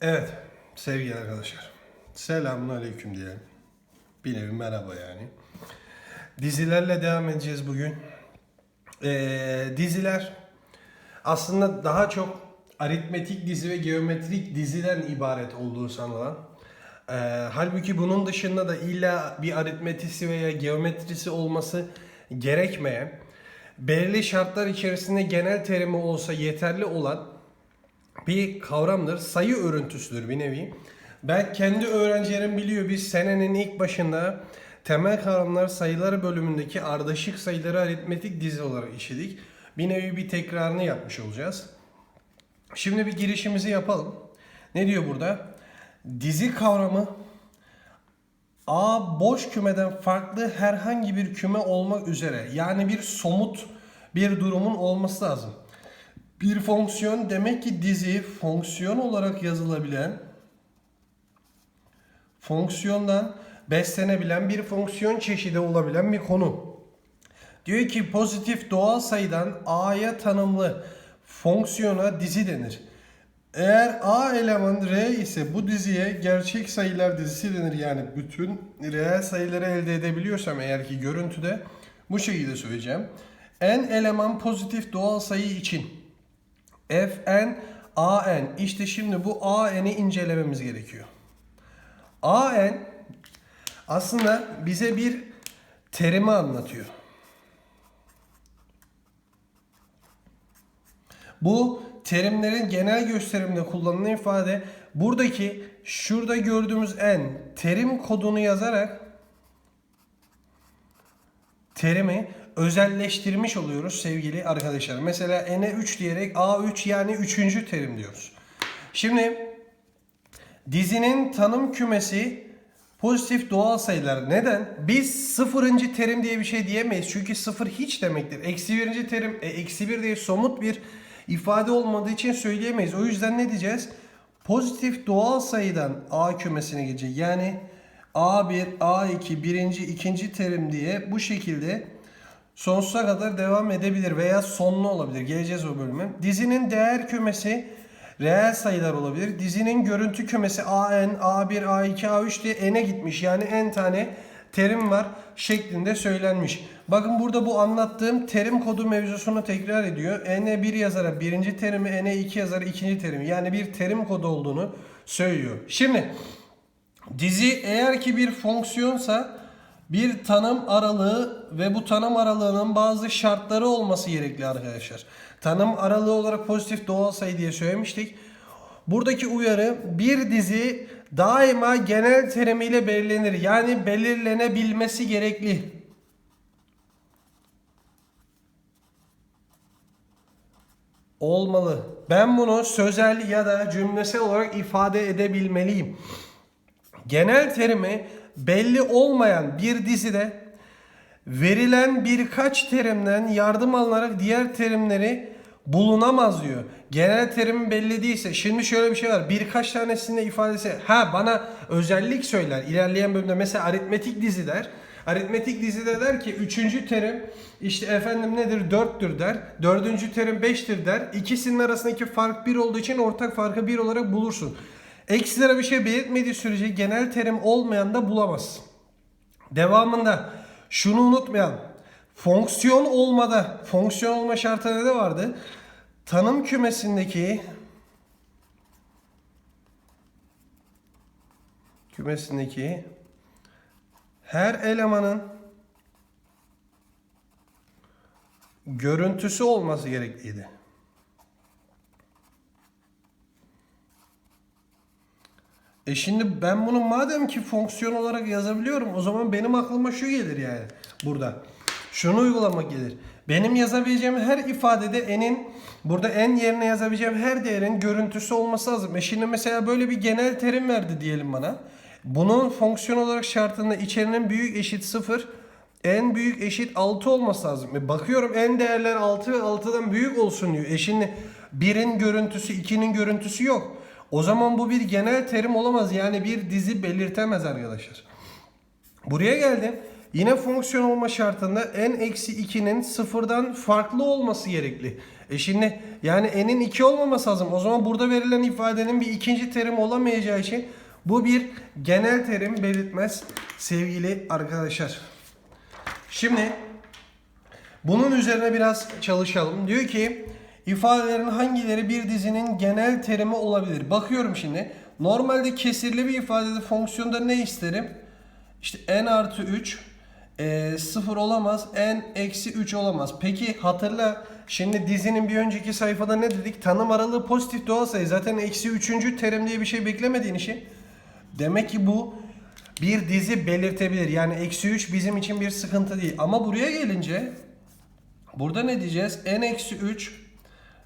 Evet sevgili arkadaşlar. Selamun aleyküm diyelim. Bir nevi merhaba yani. Dizilerle devam edeceğiz bugün. Ee, diziler aslında daha çok aritmetik dizi ve geometrik diziden ibaret olduğu sanılan. Ee, halbuki bunun dışında da illa bir aritmetisi veya geometrisi olması gerekmeyen, belirli şartlar içerisinde genel terimi olsa yeterli olan bir kavramdır. Sayı örüntüsüdür bir nevi. Ben kendi öğrencilerim biliyor biz senenin ilk başında temel kavramlar sayıları bölümündeki ardışık sayıları aritmetik dizi olarak işledik. Bir nevi bir tekrarını yapmış olacağız. Şimdi bir girişimizi yapalım. Ne diyor burada? Dizi kavramı A boş kümeden farklı herhangi bir küme olmak üzere yani bir somut bir durumun olması lazım. Bir fonksiyon demek ki dizi fonksiyon olarak yazılabilen fonksiyondan beslenebilen bir fonksiyon çeşidi olabilen bir konu. Diyor ki pozitif doğal sayıdan a'ya tanımlı fonksiyona dizi denir. Eğer a eleman r ise bu diziye gerçek sayılar dizisi denir. Yani bütün reel sayıları elde edebiliyorsam eğer ki görüntüde bu şekilde söyleyeceğim. n eleman pozitif doğal sayı için fn an işte şimdi bu an'i incelememiz gerekiyor. an aslında bize bir terimi anlatıyor. Bu terimlerin genel gösteriminde kullanılan ifade buradaki şurada gördüğümüz n terim kodunu yazarak terimi özelleştirmiş oluyoruz sevgili arkadaşlar. Mesela n'e 3 diyerek a3 yani 3. terim diyoruz. Şimdi dizinin tanım kümesi pozitif doğal sayılar. Neden? Biz sıfırıncı terim diye bir şey diyemeyiz. Çünkü sıfır hiç demektir. Eksi birinci terim, e, eksi bir diye somut bir ifade olmadığı için söyleyemeyiz. O yüzden ne diyeceğiz? Pozitif doğal sayıdan A kümesine gelecek. Yani A1, A2, birinci, ikinci terim diye bu şekilde sonsuza kadar devam edebilir veya sonlu olabilir. Geleceğiz o bölüme. Dizinin değer kümesi reel sayılar olabilir. Dizinin görüntü kümesi AN, A1, A2, A3 diye n'e gitmiş. Yani n tane terim var şeklinde söylenmiş. Bakın burada bu anlattığım terim kodu mevzusunu tekrar ediyor. n'e 1 yazara birinci terimi, n'e 2 yazara ikinci terimi. Yani bir terim kodu olduğunu söylüyor. Şimdi dizi eğer ki bir fonksiyonsa bir tanım aralığı ve bu tanım aralığının bazı şartları olması gerekli arkadaşlar. Tanım aralığı olarak pozitif doğal sayı diye söylemiştik. Buradaki uyarı bir dizi daima genel terimiyle belirlenir. Yani belirlenebilmesi gerekli. Olmalı. Ben bunu sözel ya da cümlesel olarak ifade edebilmeliyim. Genel terimi belli olmayan bir dizide verilen birkaç terimden yardım alınarak diğer terimleri bulunamaz diyor. Genel terim belli değilse şimdi şöyle bir şey var. Birkaç tanesinde ifadesi ha bana özellik söyler. İlerleyen bölümde mesela aritmetik dizi der. Aritmetik dizide der ki üçüncü terim işte efendim nedir dörttür der. Dördüncü terim beştir der. İkisinin arasındaki fark bir olduğu için ortak farkı bir olarak bulursun. Eksilere bir şey belirtmediği sürece genel terim olmayan da bulamazsın. Devamında şunu unutmayalım. Fonksiyon olmada, fonksiyon olma şartı ne vardı? Tanım kümesindeki kümesindeki her elemanın görüntüsü olması gerekliydi. E şimdi ben bunu madem ki fonksiyon olarak yazabiliyorum o zaman benim aklıma şu gelir yani burada. Şunu uygulamak gelir. Benim yazabileceğim her ifadede n'in burada n yerine yazabileceğim her değerin görüntüsü olması lazım. E şimdi mesela böyle bir genel terim verdi diyelim bana. Bunun fonksiyon olarak şartında içerinin büyük eşit 0 n büyük eşit 6 olması lazım. E bakıyorum n değerler 6 ve 6'dan büyük olsun diyor. E şimdi 1'in görüntüsü 2'nin görüntüsü yok. O zaman bu bir genel terim olamaz. Yani bir dizi belirtemez arkadaşlar. Buraya geldim. Yine fonksiyon olma şartında n-2'nin sıfırdan farklı olması gerekli. E şimdi yani n'in 2 olmaması lazım. O zaman burada verilen ifadenin bir ikinci terim olamayacağı için bu bir genel terim belirtmez sevgili arkadaşlar. Şimdi bunun üzerine biraz çalışalım. Diyor ki ifadelerin hangileri bir dizinin genel terimi olabilir? Bakıyorum şimdi. Normalde kesirli bir ifadede fonksiyonda ne isterim? İşte n artı 3 e, 0 olamaz. n eksi 3 olamaz. Peki hatırla şimdi dizinin bir önceki sayfada ne dedik? Tanım aralığı pozitif doğal sayı. Zaten eksi 3. terim diye bir şey beklemediğin için. Demek ki bu bir dizi belirtebilir. Yani eksi 3 bizim için bir sıkıntı değil. Ama buraya gelince burada ne diyeceğiz? n eksi 3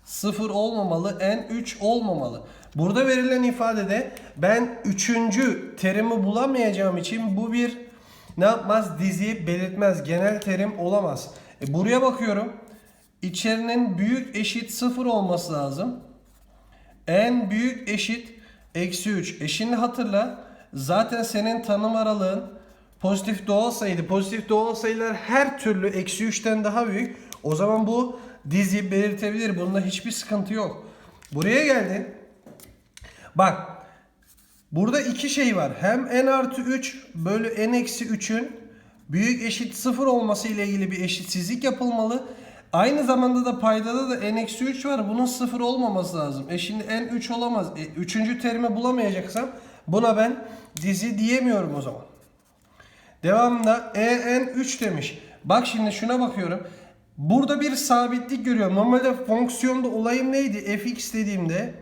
0 olmamalı, n 3 olmamalı. Burada verilen ifadede ben üçüncü terimi bulamayacağım için bu bir ne yapmaz? Dizi belirtmez. Genel terim olamaz. E buraya bakıyorum. İçerinin büyük eşit 0 olması lazım. n büyük eşit eksi 3. E şimdi hatırla. Zaten senin tanım aralığın pozitif doğal sayıydı. Pozitif doğal sayılar her türlü eksi 3'ten daha büyük. O zaman bu dizi belirtebilir. Bunda hiçbir sıkıntı yok. Buraya geldin. Bak. Burada iki şey var. Hem n artı 3 bölü n eksi 3'ün büyük eşit 0 olması ile ilgili bir eşitsizlik yapılmalı. Aynı zamanda da paydada da n eksi 3 var. Bunun 0 olmaması lazım. E şimdi n 3 olamaz. E, üçüncü terimi bulamayacaksam buna ben dizi diyemiyorum o zaman. Devamında en 3 demiş. Bak şimdi şuna bakıyorum. Burada bir sabitlik görüyorum. Normalde fonksiyonda olayım neydi? fx dediğimde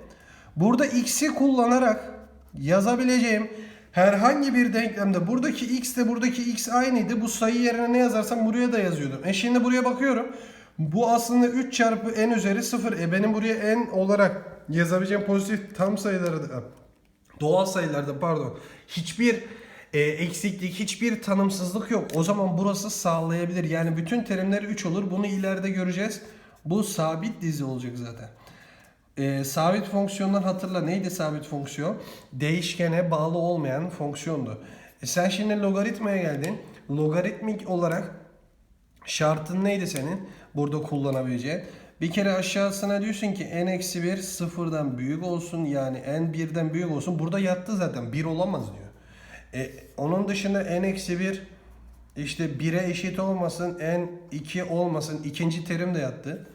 burada x'i kullanarak yazabileceğim herhangi bir denklemde buradaki x de buradaki x aynıydı. Bu sayı yerine ne yazarsam buraya da yazıyordum. E şimdi buraya bakıyorum. Bu aslında 3 çarpı n üzeri 0. E benim buraya n olarak yazabileceğim pozitif tam sayıları da doğal sayılarda pardon hiçbir e, eksiklik, hiçbir tanımsızlık yok. O zaman burası sağlayabilir. Yani bütün terimler 3 olur. Bunu ileride göreceğiz. Bu sabit dizi olacak zaten. E, sabit fonksiyondan hatırla. Neydi sabit fonksiyon? Değişkene bağlı olmayan fonksiyondu. E, sen şimdi logaritmaya geldin. Logaritmik olarak şartın neydi senin? Burada kullanabileceğin. Bir kere aşağısına diyorsun ki n eksi 1 sıfırdan büyük olsun yani n birden büyük olsun. Burada yattı zaten 1 olamaz diyor. E, onun dışında n eksi 1 işte 1'e eşit olmasın n 2 olmasın ikinci terim de yattı.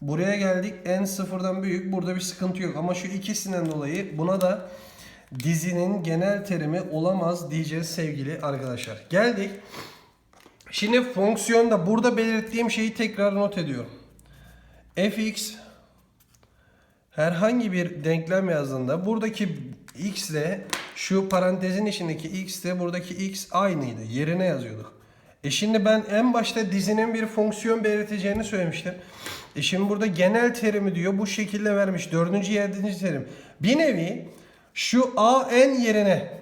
Buraya geldik n sıfırdan büyük burada bir sıkıntı yok ama şu ikisinden dolayı buna da dizinin genel terimi olamaz diyeceğiz sevgili arkadaşlar. Geldik. Şimdi fonksiyonda burada belirttiğim şeyi tekrar not ediyorum fx herhangi bir denklem yazdığında buradaki x ile şu parantezin içindeki x ile buradaki x aynıydı. Yerine yazıyorduk. E şimdi ben en başta dizinin bir fonksiyon belirteceğini söylemiştim. E şimdi burada genel terimi diyor. Bu şekilde vermiş. Dördüncü, yedinci terim. Bir nevi şu a n yerine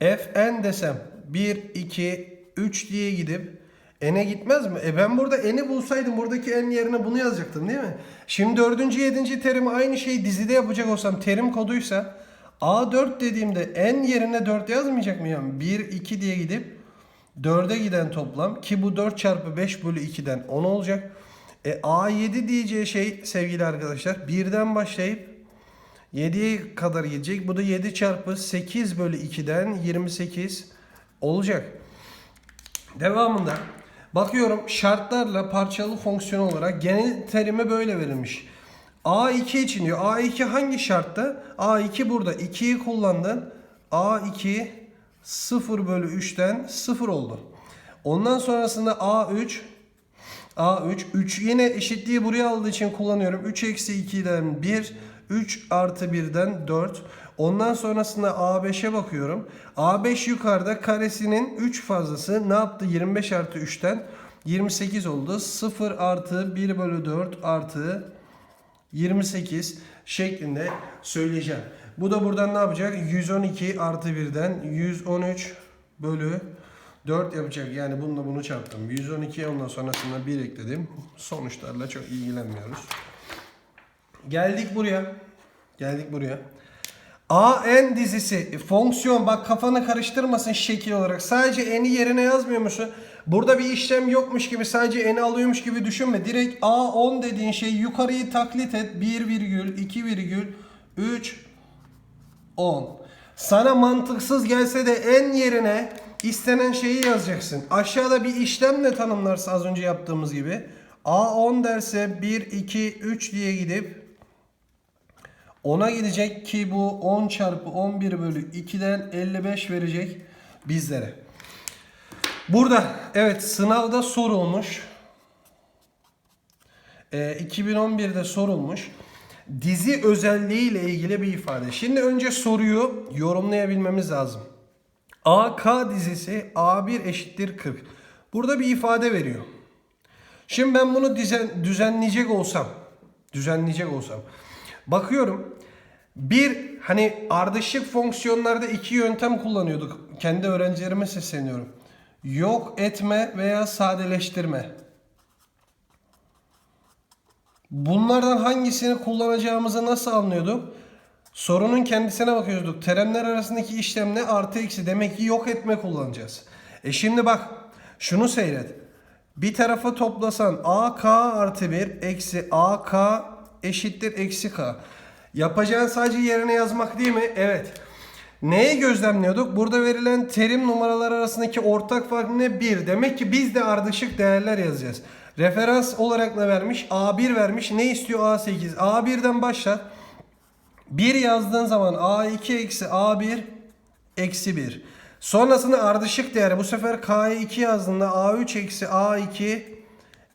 f n desem 1, 2, 3 diye gidip n'e gitmez mi? E ben burada n'i bulsaydım buradaki n yerine bunu yazacaktım değil mi? Şimdi dördüncü, yedinci terimi aynı şeyi dizide yapacak olsam terim koduysa A4 dediğimde n yerine 4 yazmayacak mıyım? 1, 2 diye gidip 4'e giden toplam ki bu 4 çarpı 5 bölü 2'den 10 olacak. E A7 diyeceği şey sevgili arkadaşlar 1'den başlayıp 7'ye kadar gidecek. Bu da 7 çarpı 8 bölü 2'den 28 olacak. Devamında bakıyorum şartlarla parçalı fonksiyon olarak genel terimi böyle verilmiş. A2 için diyor. A2 hangi şartta? A2 burada. 2'yi kullandın. A2 0 bölü 3'ten 0 oldu. Ondan sonrasında A3 A3 3 yine eşitliği buraya aldığı için kullanıyorum. 3 eksi 2'den 1 3 artı 1'den 4 Ondan sonrasında A5'e bakıyorum. A5 yukarıda karesinin 3 fazlası ne yaptı? 25 artı 3'ten 28 oldu. 0 artı 1 bölü 4 artı 28 şeklinde söyleyeceğim. Bu da buradan ne yapacak? 112 artı 1'den 113 bölü 4 yapacak. Yani bununla bunu çarptım. 112 ondan sonrasında 1 ekledim. Sonuçlarla çok ilgilenmiyoruz. Geldik buraya. Geldik buraya. AN dizisi fonksiyon bak kafanı karıştırmasın şekil olarak. Sadece n'i yerine yazmıyor musun? Burada bir işlem yokmuş gibi sadece n'i alıyormuş gibi düşünme. Direkt A10 dediğin şey yukarıyı taklit et. 1 virgül, 2 virgül, 3, 10. Sana mantıksız gelse de en yerine istenen şeyi yazacaksın. Aşağıda bir işlemle tanımlarsa az önce yaptığımız gibi. A10 derse 1, 2, 3 diye gidip 10'a gidecek ki bu 10 çarpı 11 bölü 2'den 55 verecek bizlere. Burada evet sınavda sorulmuş. Ee, 2011'de sorulmuş. Dizi özelliği ile ilgili bir ifade. Şimdi önce soruyu yorumlayabilmemiz lazım. AK dizisi A1 eşittir 40. Burada bir ifade veriyor. Şimdi ben bunu düzen, düzenleyecek olsam, düzenleyecek olsam, bakıyorum bir hani ardışık fonksiyonlarda iki yöntem kullanıyorduk. Kendi öğrencilerime sesleniyorum. Yok etme veya sadeleştirme. Bunlardan hangisini kullanacağımızı nasıl anlıyorduk? Sorunun kendisine bakıyorduk. Terimler arasındaki işlem ne? Artı eksi. Demek ki yok etme kullanacağız. E şimdi bak. Şunu seyret. Bir tarafa toplasan AK artı 1 eksi AK eşittir eksi K. Yapacağın sadece yerine yazmak değil mi? Evet. Neyi gözlemliyorduk? Burada verilen terim numaralar arasındaki ortak fark ne? 1. Demek ki biz de ardışık değerler yazacağız. Referans olarak ne vermiş? A1 vermiş. Ne istiyor A8? A1'den başla. 1 yazdığın zaman A2 eksi A1 eksi 1. Sonrasında ardışık değeri bu sefer K'ya 2 yazdığında A3 eksi A2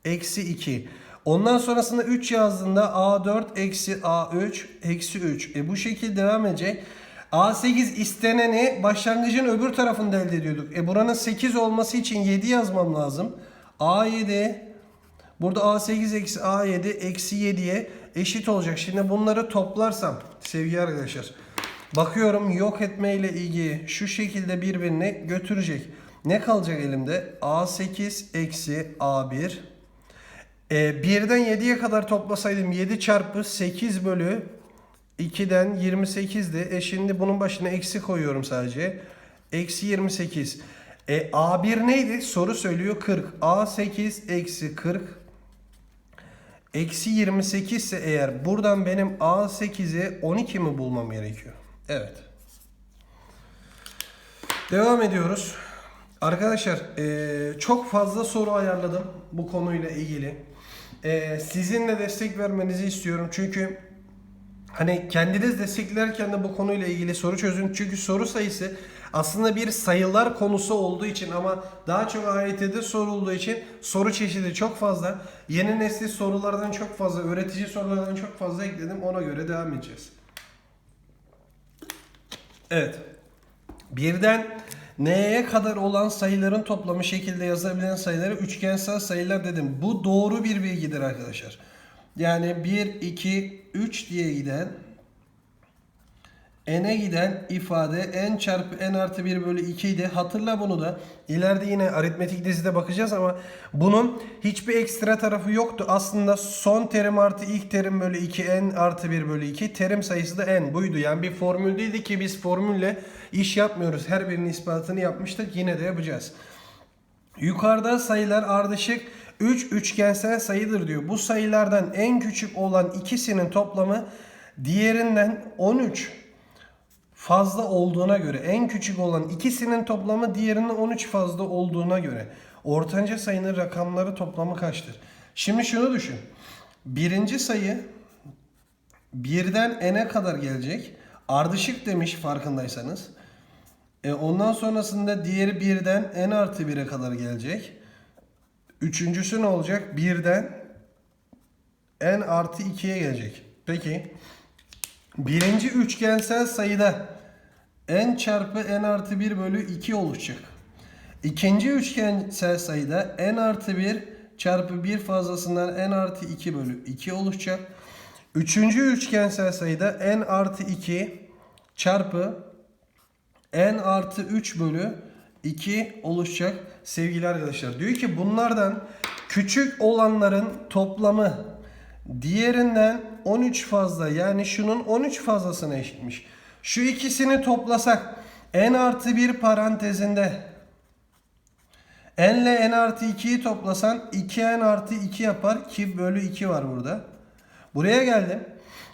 eksi 2. Ondan sonrasında 3 yazdığında A4 eksi A3 eksi 3. E bu şekilde devam edecek. A8 isteneni başlangıcın öbür tarafında elde ediyorduk. E buranın 8 olması için 7 yazmam lazım. A7 burada A8 eksi A7 eksi 7'ye eşit olacak. Şimdi bunları toplarsam sevgili arkadaşlar. Bakıyorum yok etme ile ilgili şu şekilde birbirini götürecek. Ne kalacak elimde? A8 eksi A1 e, 1'den 7'ye kadar toplasaydım 7 çarpı 8 bölü 2'den 28'di. E şimdi bunun başına eksi koyuyorum sadece. Eksi 28. E A1 neydi? Soru söylüyor 40. A8 eksi 40. Eksi 28 ise eğer buradan benim A8'i 12 mi bulmam gerekiyor? Evet. Devam ediyoruz. Arkadaşlar eee, çok fazla soru ayarladım bu konuyla ilgili. Eee, sizin de destek vermenizi istiyorum. Çünkü hani kendiniz desteklerken de bu konuyla ilgili soru çözün. Çünkü soru sayısı aslında bir sayılar konusu olduğu için ama daha çok AYT'de sorulduğu için soru çeşidi çok fazla. Yeni nesil sorulardan çok fazla, öğretici sorulardan çok fazla ekledim. Ona göre devam edeceğiz. Evet. Birden n'ye kadar olan sayıların toplamı şekilde yazabilen sayıları üçgensel sayılar dedim. Bu doğru bir bilgidir arkadaşlar. Yani 1, 2, 3 diye giden n'e giden ifade n çarpı n artı 1 bölü 2 idi. Hatırla bunu da. İleride yine aritmetik dizide bakacağız ama bunun hiçbir ekstra tarafı yoktu. Aslında son terim artı ilk terim bölü 2 n artı 1 bölü 2 terim sayısı da n buydu. Yani bir formül değildi ki biz formülle iş yapmıyoruz. Her birinin ispatını yapmıştık. Yine de yapacağız. Yukarıda sayılar ardışık 3 üçgensel sayıdır diyor. Bu sayılardan en küçük olan ikisinin toplamı diğerinden 13 fazla olduğuna göre en küçük olan ikisinin toplamı diğerinin 13 fazla olduğuna göre ortanca sayının rakamları toplamı kaçtır? Şimdi şunu düşün. Birinci sayı birden n'e kadar gelecek. Ardışık demiş farkındaysanız. E ondan sonrasında diğeri birden n artı 1'e kadar gelecek. Üçüncüsü ne olacak? Birden n artı 2'ye gelecek. Peki birinci üçgensel sayıda n çarpı n artı 1 bölü 2 oluşacak. İkinci üçgensel sayıda n artı 1 çarpı 1 fazlasından n artı 2 bölü 2 oluşacak. Üçüncü üçgensel sayıda n artı 2 çarpı n artı 3 bölü 2 oluşacak sevgili arkadaşlar. Diyor ki bunlardan küçük olanların toplamı diğerinden 13 fazla yani şunun 13 fazlasına eşitmiş. Şu ikisini toplasak n artı 1 parantezinde n ile n artı 2'yi toplasan 2n artı 2 yapar ki bölü 2 var burada. Buraya geldim.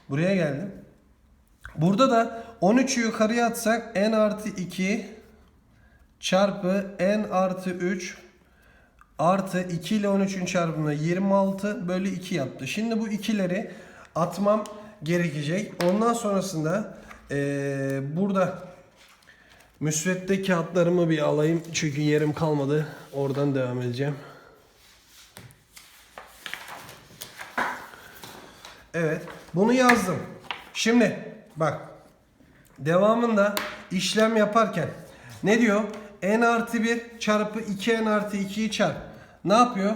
Buraya geldim. Burada da 13'ü yukarıya atsak n artı 2 çarpı n artı 3 artı 2 ile 13'ün çarpımı 26 bölü 2 yaptı. Şimdi bu ikileri atmam gerekecek. Ondan sonrasında eee, burada müsvedde kağıtlarımı bir alayım. Çünkü yerim kalmadı. Oradan devam edeceğim. Evet. Bunu yazdım. Şimdi bak. Devamında işlem yaparken ne diyor? N artı 1 çarpı 2n artı 2'yi çarp. Ne yapıyor?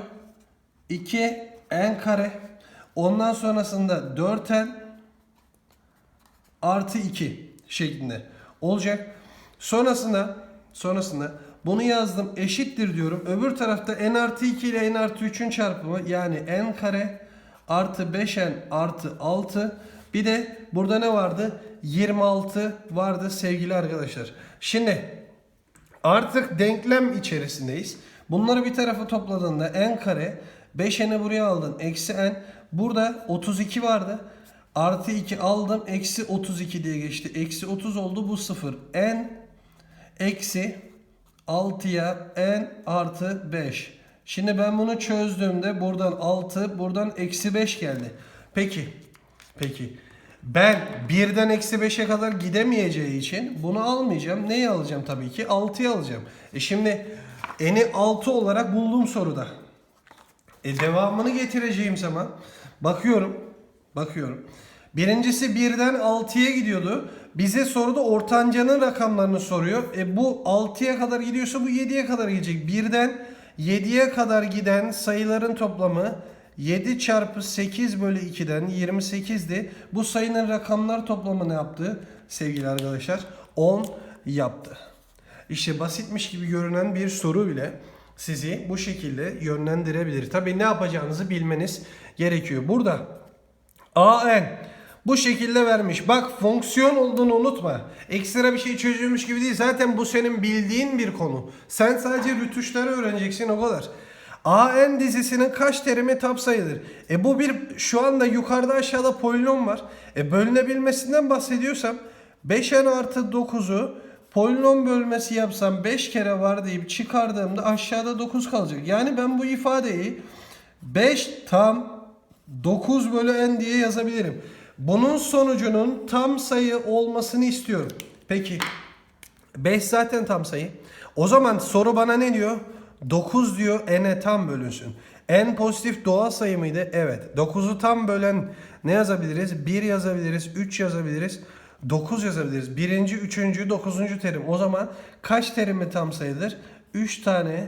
2 n kare. Ondan sonrasında 4n artı 2 şeklinde olacak. Sonrasında sonrasında bunu yazdım eşittir diyorum. Öbür tarafta n artı 2 ile n artı 3'ün çarpımı yani n kare artı 5n artı 6 bir de burada ne vardı? 26 vardı sevgili arkadaşlar. Şimdi Artık denklem içerisindeyiz. Bunları bir tarafa topladığında n kare 5n'i buraya aldın. Eksi n. Burada 32 vardı. Artı 2 aldım. Eksi 32 diye geçti. Eksi 30 oldu. Bu 0. n eksi 6'ya n artı 5. Şimdi ben bunu çözdüğümde buradan 6 buradan eksi 5 geldi. Peki. Peki. Ben birden eksi 5'e kadar gidemeyeceği için bunu almayacağım. Neyi alacağım tabii ki? 6'yı alacağım. E şimdi n'i 6 olarak bulduğum soruda. E devamını getireceğim zaman bakıyorum. Bakıyorum. Birincisi birden 6'ya gidiyordu. Bize soruda ortancanın rakamlarını soruyor. E bu 6'ya kadar gidiyorsa bu 7'ye kadar gidecek. Birden 7'ye kadar giden sayıların toplamı 7 çarpı 8 bölü 2'den 28'di. Bu sayının rakamlar toplamı ne yaptı sevgili arkadaşlar? 10 yaptı. İşte basitmiş gibi görünen bir soru bile sizi bu şekilde yönlendirebilir. Tabii ne yapacağınızı bilmeniz gerekiyor. Burada AN bu şekilde vermiş. Bak fonksiyon olduğunu unutma. Ekstra bir şey çözülmüş gibi değil. Zaten bu senin bildiğin bir konu. Sen sadece rütuşları öğreneceksin o kadar. AN dizisinin kaç terimi tam sayıdır? E bu bir şu anda yukarıda aşağıda polinom var. E bölünebilmesinden bahsediyorsam 5n artı 9'u polinom bölmesi yapsam 5 kere var deyip çıkardığımda aşağıda 9 kalacak. Yani ben bu ifadeyi 5 tam 9 bölü n diye yazabilirim. Bunun sonucunun tam sayı olmasını istiyorum. Peki 5 zaten tam sayı. O zaman soru bana ne diyor? 9 diyor n'e tam bölünsün. n pozitif doğal sayı mıydı? Evet. 9'u tam bölen ne yazabiliriz? 1 yazabiliriz, 3 yazabiliriz, 9 yazabiliriz. Birinci, üçüncü, dokuzuncu terim. O zaman kaç terimi tam sayıdır? 3 tane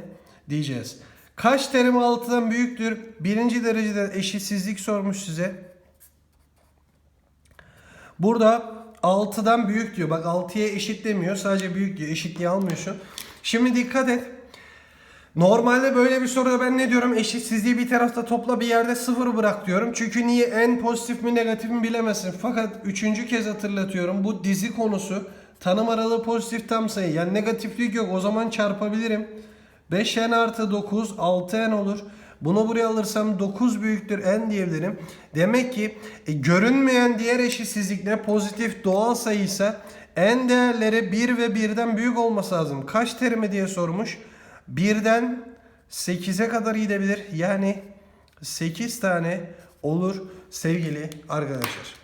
diyeceğiz. Kaç terim 6'dan büyüktür? Birinci derecede eşitsizlik sormuş size. Burada 6'dan büyük diyor. Bak 6'ya eşit demiyor. Sadece büyük diyor. Eşitliği almıyorsun. Şimdi dikkat et. Normalde böyle bir soruda ben ne diyorum? Eşitsizliği bir tarafta topla bir yerde sıfır bırak diyorum. Çünkü niye en pozitif mi negatif mi bilemezsin. Fakat üçüncü kez hatırlatıyorum. Bu dizi konusu tanım aralığı pozitif tam sayı. Yani negatiflik yok. O zaman çarpabilirim. 5n artı 9 6n olur. Bunu buraya alırsam 9 büyüktür n diyebilirim. Demek ki e, görünmeyen diğer eşitsizlik ne? Pozitif doğal sayıysa n değerleri 1 ve 1'den büyük olması lazım. Kaç terimi diye sormuş. 1'den 8'e kadar gidebilir. Yani 8 tane olur sevgili arkadaşlar.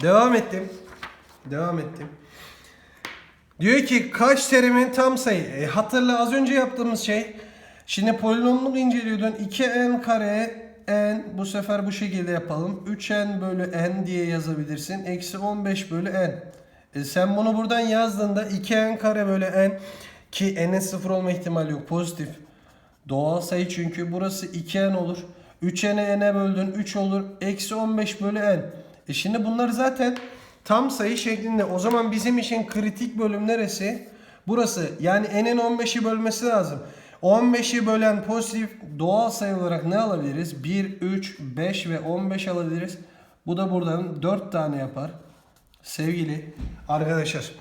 Devam ettim. Devam ettim. Diyor ki kaç terimin tam sayı? E, hatırla az önce yaptığımız şey. Şimdi polinomluk inceliyordun. 2n kare n bu sefer bu şekilde yapalım. 3n bölü n diye yazabilirsin. Eksi 15 bölü n. E, sen bunu buradan yazdığında 2n kare bölü n ki n'in sıfır olma ihtimali yok. Pozitif. Doğal sayı çünkü burası 2n olur. 3n'e n'e böldün 3 olur. Eksi 15 bölü n. E şimdi bunlar zaten tam sayı şeklinde. O zaman bizim için kritik bölüm neresi? Burası. Yani n'in 15'i bölmesi lazım. 15'i bölen pozitif doğal sayı olarak ne alabiliriz? 1, 3, 5 ve 15 alabiliriz. Bu da buradan 4 tane yapar. Sevgili arkadaşlar.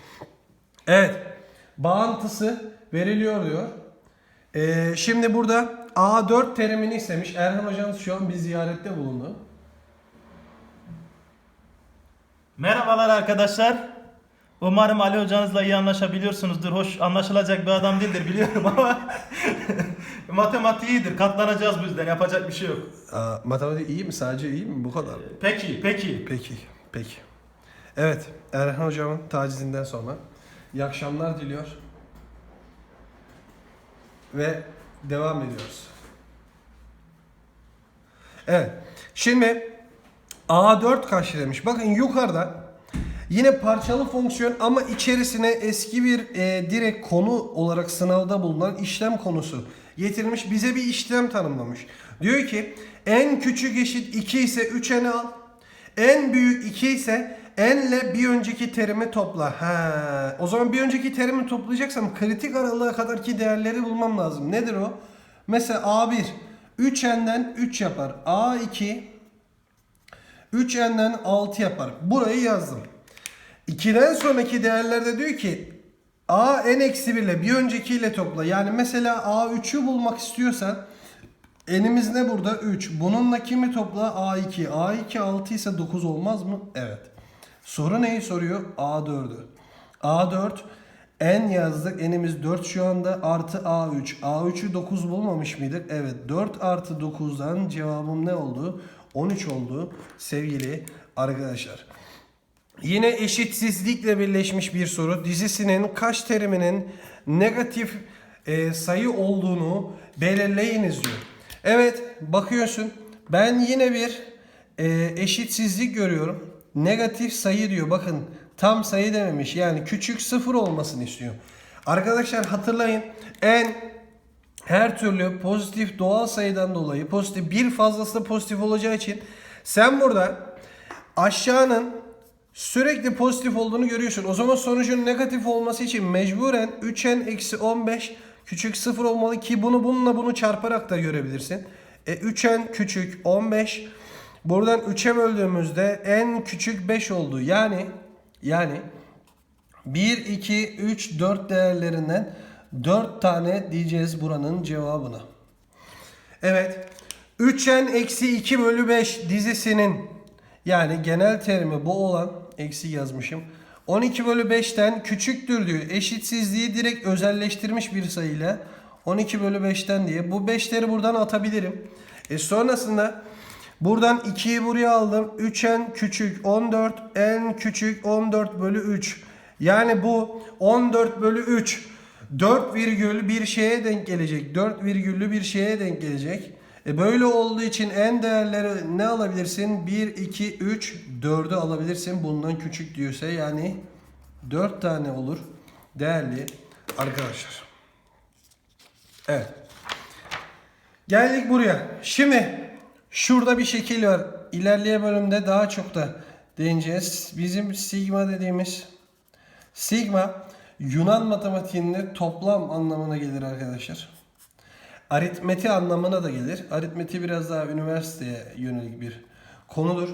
Evet. Bağıntısı veriliyor diyor. Ee, şimdi burada A4 terimini istemiş. Erhan hocamız şu an bir ziyarette bulundu. Merhabalar arkadaşlar. Umarım Ali hocanızla iyi anlaşabiliyorsunuzdur. Hoş anlaşılacak bir adam değildir biliyorum ama matematiği iyidir. Katlanacağız bu yüzden. Yapacak bir şey yok. Aa, matematik iyi mi? Sadece iyi mi? Bu kadar mı? Peki, peki. Peki, peki. Evet, Erhan hocamın tacizinden sonra iyi akşamlar diliyor. Ve devam ediyoruz. Evet, şimdi A4 kaç demiş. Bakın yukarıda yine parçalı fonksiyon ama içerisine eski bir e, direkt konu olarak sınavda bulunan işlem konusu getirilmiş. Bize bir işlem tanımlamış. Diyor ki en küçük eşit 2 ise 3'eni al. En büyük 2 ise n ile bir önceki terimi topla. Ha, o zaman bir önceki terimi toplayacaksam kritik aralığa kadarki değerleri bulmam lazım. Nedir o? Mesela A1 3n'den 3 yapar. A2 3n'den 6 yapar. Burayı yazdım. 2'den sonraki değerlerde diyor ki a n eksi 1 ile bir öncekiyle topla. Yani mesela a3'ü bulmak istiyorsan n'imiz ne burada? 3. Bununla kimi topla? a2. a2 6 ise 9 olmaz mı? Evet. Soru neyi soruyor? a4'ü. a4 n yazdık. n'imiz 4 şu anda artı a3. a3'ü 9 bulmamış mıydık? Evet. 4 artı 9'dan cevabım ne oldu? 13 oldu sevgili arkadaşlar. Yine eşitsizlikle birleşmiş bir soru. Dizisinin kaç teriminin negatif e, sayı olduğunu belirleyiniz diyor. Evet bakıyorsun ben yine bir e, eşitsizlik görüyorum. Negatif sayı diyor bakın tam sayı dememiş yani küçük sıfır olmasını istiyor. Arkadaşlar hatırlayın en her türlü pozitif doğal sayıdan dolayı pozitif bir fazlası da pozitif olacağı için sen burada aşağının sürekli pozitif olduğunu görüyorsun. O zaman sonucun negatif olması için mecburen 3n eksi 15 küçük 0 olmalı ki bunu bununla bunu çarparak da görebilirsin. E, 3n küçük 15 buradan 3'e böldüğümüzde n küçük 5 oldu. Yani yani 1, 2, 3, 4 değerlerinden 4 tane diyeceğiz buranın cevabına. Evet. 3n eksi 2 bölü 5 dizisinin yani genel terimi bu olan eksi yazmışım. 12 bölü 5'ten küçüktür diyor. Eşitsizliği direkt özelleştirmiş bir sayıyla. 12 bölü 5'ten diye. Bu 5'leri buradan atabilirim. E sonrasında buradan 2'yi buraya aldım. 3n küçük 14. n küçük 14 bölü 3. Yani bu 14 bölü 3. 4 virgül bir şeye denk gelecek. 4 virgüllü bir şeye denk gelecek. E böyle olduğu için en değerleri ne alabilirsin? 1, 2, 3, 4'ü alabilirsin. Bundan küçük diyorsa yani 4 tane olur. Değerli arkadaşlar. Evet. Geldik buraya. Şimdi şurada bir şekil var. İlerleyen bölümde daha çok da değineceğiz. Bizim sigma dediğimiz sigma Yunan matematiğinde toplam anlamına gelir arkadaşlar. Aritmeti anlamına da gelir. Aritmeti biraz daha üniversiteye yönelik bir konudur.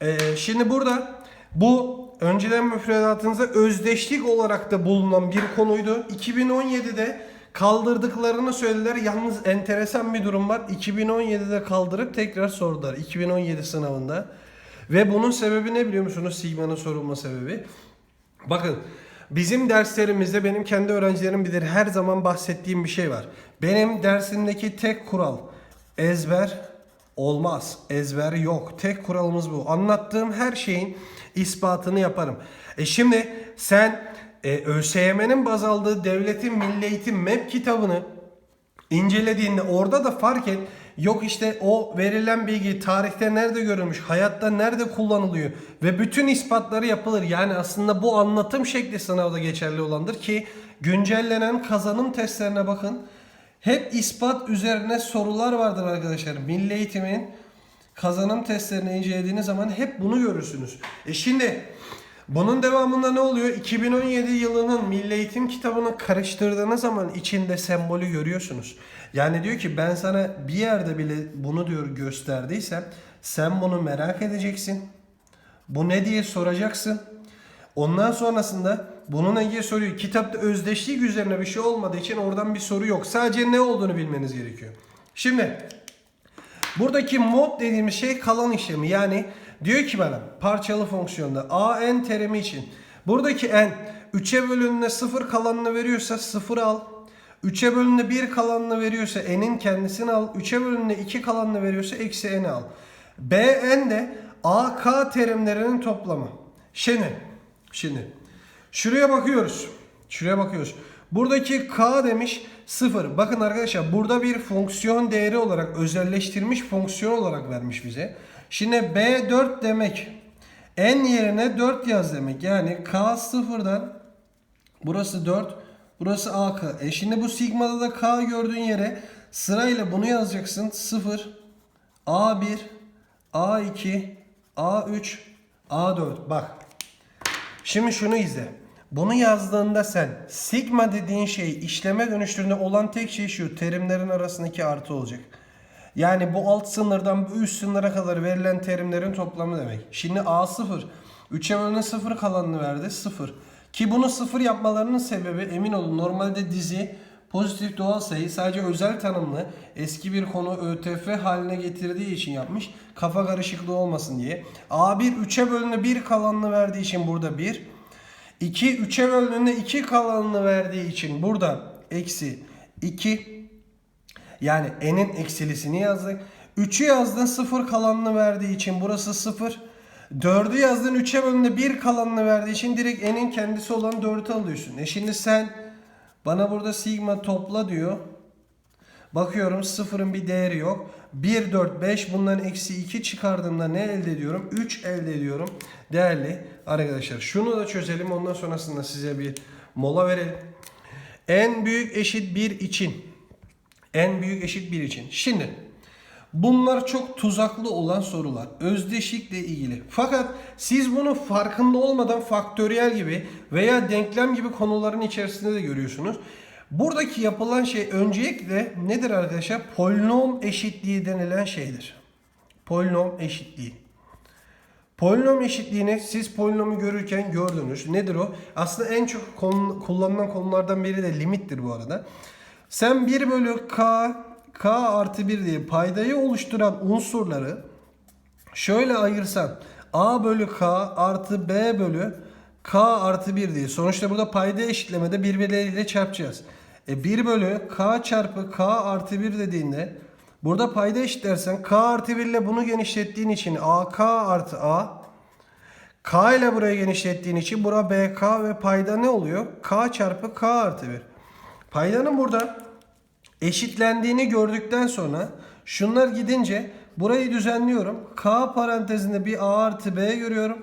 Ee, şimdi burada bu önceden müfredatınıza özdeşlik olarak da bulunan bir konuydu. 2017'de kaldırdıklarını söylediler. Yalnız enteresan bir durum var. 2017'de kaldırıp tekrar sordular. 2017 sınavında. Ve bunun sebebi ne biliyor musunuz? Sigma'nın sorulma sebebi. Bakın bizim derslerimizde benim kendi öğrencilerim bilir her zaman bahsettiğim bir şey var. Benim dersimdeki tek kural ezber olmaz. Ezber yok. Tek kuralımız bu. Anlattığım her şeyin ispatını yaparım. E şimdi sen e, ÖSYM'nin baz aldığı devletin milli eğitim MEP kitabını incelediğinde orada da fark et yok işte o verilen bilgi tarihte nerede görülmüş, hayatta nerede kullanılıyor ve bütün ispatları yapılır. Yani aslında bu anlatım şekli sınavda geçerli olandır ki güncellenen kazanım testlerine bakın. Hep ispat üzerine sorular vardır arkadaşlar. Milli eğitimin kazanım testlerini incelediğiniz zaman hep bunu görürsünüz. E şimdi bunun devamında ne oluyor? 2017 yılının Milli Eğitim kitabını karıştırdığınız zaman içinde sembolü görüyorsunuz. Yani diyor ki ben sana bir yerde bile bunu diyor gösterdiysem sen bunu merak edeceksin. Bu ne diye soracaksın. Ondan sonrasında bununla ilgili soruyu kitapta özdeşlik üzerine bir şey olmadığı için oradan bir soru yok. Sadece ne olduğunu bilmeniz gerekiyor. Şimdi buradaki mod dediğimiz şey kalan işlemi. Yani diyor ki bana parçalı fonksiyonda a n terimi için buradaki n 3'e bölündüğünde 0 kalanını veriyorsa 0 al. 3'e bölündüğünde 1 kalanını veriyorsa n'in kendisini al. 3'e bölündüğünde 2 kalanını veriyorsa eksi n'i al. bn de a k terimlerinin toplamı. Şimdi Şimdi şuraya bakıyoruz. Şuraya bakıyoruz. Buradaki k demiş 0. Bakın arkadaşlar burada bir fonksiyon değeri olarak özelleştirilmiş fonksiyon olarak vermiş bize. Şimdi b4 demek n yerine 4 yaz demek. Yani k sıfırdan burası 4 burası ak. E şimdi bu sigmada da k gördüğün yere sırayla bunu yazacaksın. 0 a1 a2 a3 a4 bak Şimdi şunu izle. Bunu yazdığında sen sigma dediğin şey işleme dönüştüğünde olan tek şey şu terimlerin arasındaki artı olacak. Yani bu alt sınırdan bu üst sınıra kadar verilen terimlerin toplamı demek. Şimdi A0 3'e bölünen 0 kalanını verdi 0. Ki bunu 0 yapmalarının sebebi emin olun normalde dizi pozitif doğal sayı sadece özel tanımlı eski bir konu ÖTF haline getirdiği için yapmış. Kafa karışıklığı olmasın diye. A1 3'e bölünen 1 kalanını verdiği için burada 1. 2 3'e bölündüğünde 2 kalanını verdiği için burada eksi 2. Yani n'in eksilisini yazdık. 3'ü yazdın 0 kalanını verdiği için burası 0. 4'ü yazdın 3'e bölündüğünde 1 kalanını verdiği için direkt n'in kendisi olan 4'ü alıyorsun. E şimdi sen bana burada sigma topla diyor. Bakıyorum sıfırın bir değeri yok. 1, 4, 5 bundan eksi 2 çıkardığımda ne elde ediyorum? 3 elde ediyorum. Değerli arkadaşlar şunu da çözelim. Ondan sonrasında size bir mola verelim. En büyük eşit 1 için. En büyük eşit 1 için. Şimdi bunlar çok tuzaklı olan sorular. Özdeşlikle ilgili. Fakat siz bunu farkında olmadan faktöriyel gibi veya denklem gibi konuların içerisinde de görüyorsunuz. Buradaki yapılan şey öncelikle nedir arkadaşlar? Polinom eşitliği denilen şeydir. Polinom eşitliği. Polinom eşitliğini siz polinomu görürken gördünüz. Nedir o? Aslında en çok konu- kullanılan konulardan biri de limittir bu arada. Sen 1 bölü k, k artı 1 diye paydayı oluşturan unsurları şöyle ayırsan a bölü k artı b bölü k artı 1 diye. Sonuçta burada payda eşitlemede birbirleriyle çarpacağız. E 1 bölü k çarpı k artı 1 dediğinde burada payda eşitlersen k artı 1 ile bunu genişlettiğin için ak artı a K ile burayı genişlettiğin için bura BK ve payda ne oluyor? K çarpı K artı 1. Paydanın burada eşitlendiğini gördükten sonra şunlar gidince burayı düzenliyorum. K parantezinde bir A artı B görüyorum.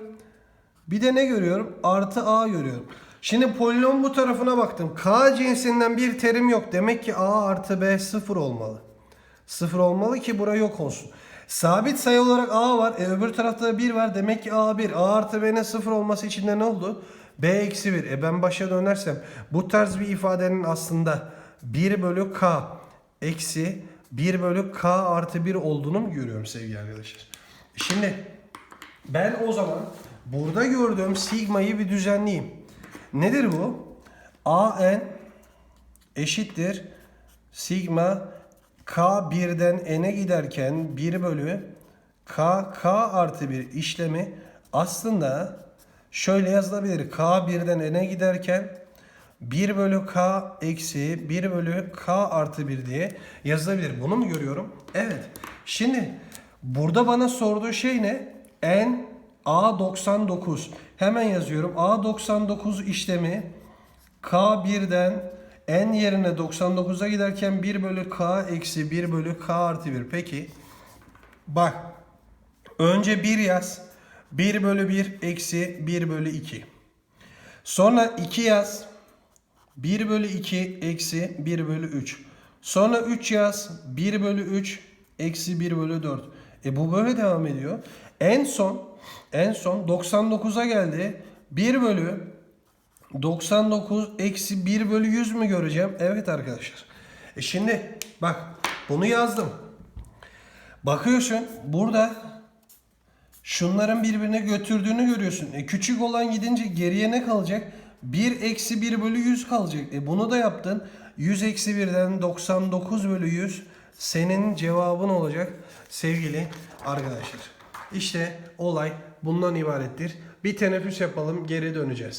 Bir de ne görüyorum? Artı A görüyorum. Şimdi polinom bu tarafına baktım. K cinsinden bir terim yok. Demek ki A artı B sıfır olmalı. Sıfır olmalı ki bura yok olsun. Sabit sayı olarak A var. E öbür tarafta da 1 var. Demek ki A 1. A artı B'nin sıfır olması için de ne oldu? B eksi 1. E ben başa dönersem bu tarz bir ifadenin aslında 1 bölü K eksi 1 bölü K artı 1 olduğunu mu görüyorum sevgili arkadaşlar? Şimdi ben o zaman burada gördüğüm sigmayı bir düzenleyeyim. Nedir bu? AN eşittir sigma k birden n'e giderken 1 bölü k k artı 1 işlemi aslında şöyle yazılabilir. k birden n'e giderken 1 bölü k eksi 1 bölü k artı 1 diye yazılabilir. Bunu mu görüyorum? Evet. Şimdi burada bana sorduğu şey ne? n a99. Hemen yazıyorum. a99 işlemi k birden n yerine 99'a giderken 1 bölü k eksi 1 bölü k artı 1. Peki bak önce 1 yaz. 1 bölü 1 eksi 1 bölü 2. Sonra 2 yaz. 1 bölü 2 eksi 1 bölü 3. Sonra 3 yaz. 1 bölü 3 eksi 1 bölü 4. E bu böyle devam ediyor. En son en son 99'a geldi. 1 bölü 99 eksi 1 bölü 100 mü göreceğim? Evet arkadaşlar. E şimdi bak bunu yazdım. Bakıyorsun burada Şunların birbirine götürdüğünü görüyorsun. E küçük olan gidince geriye ne kalacak? 1 eksi 1 bölü 100 kalacak. E bunu da yaptın. 100 eksi 1'den 99 bölü 100 senin cevabın olacak sevgili arkadaşlar. İşte olay bundan ibarettir. Bir teneffüs yapalım geri döneceğiz.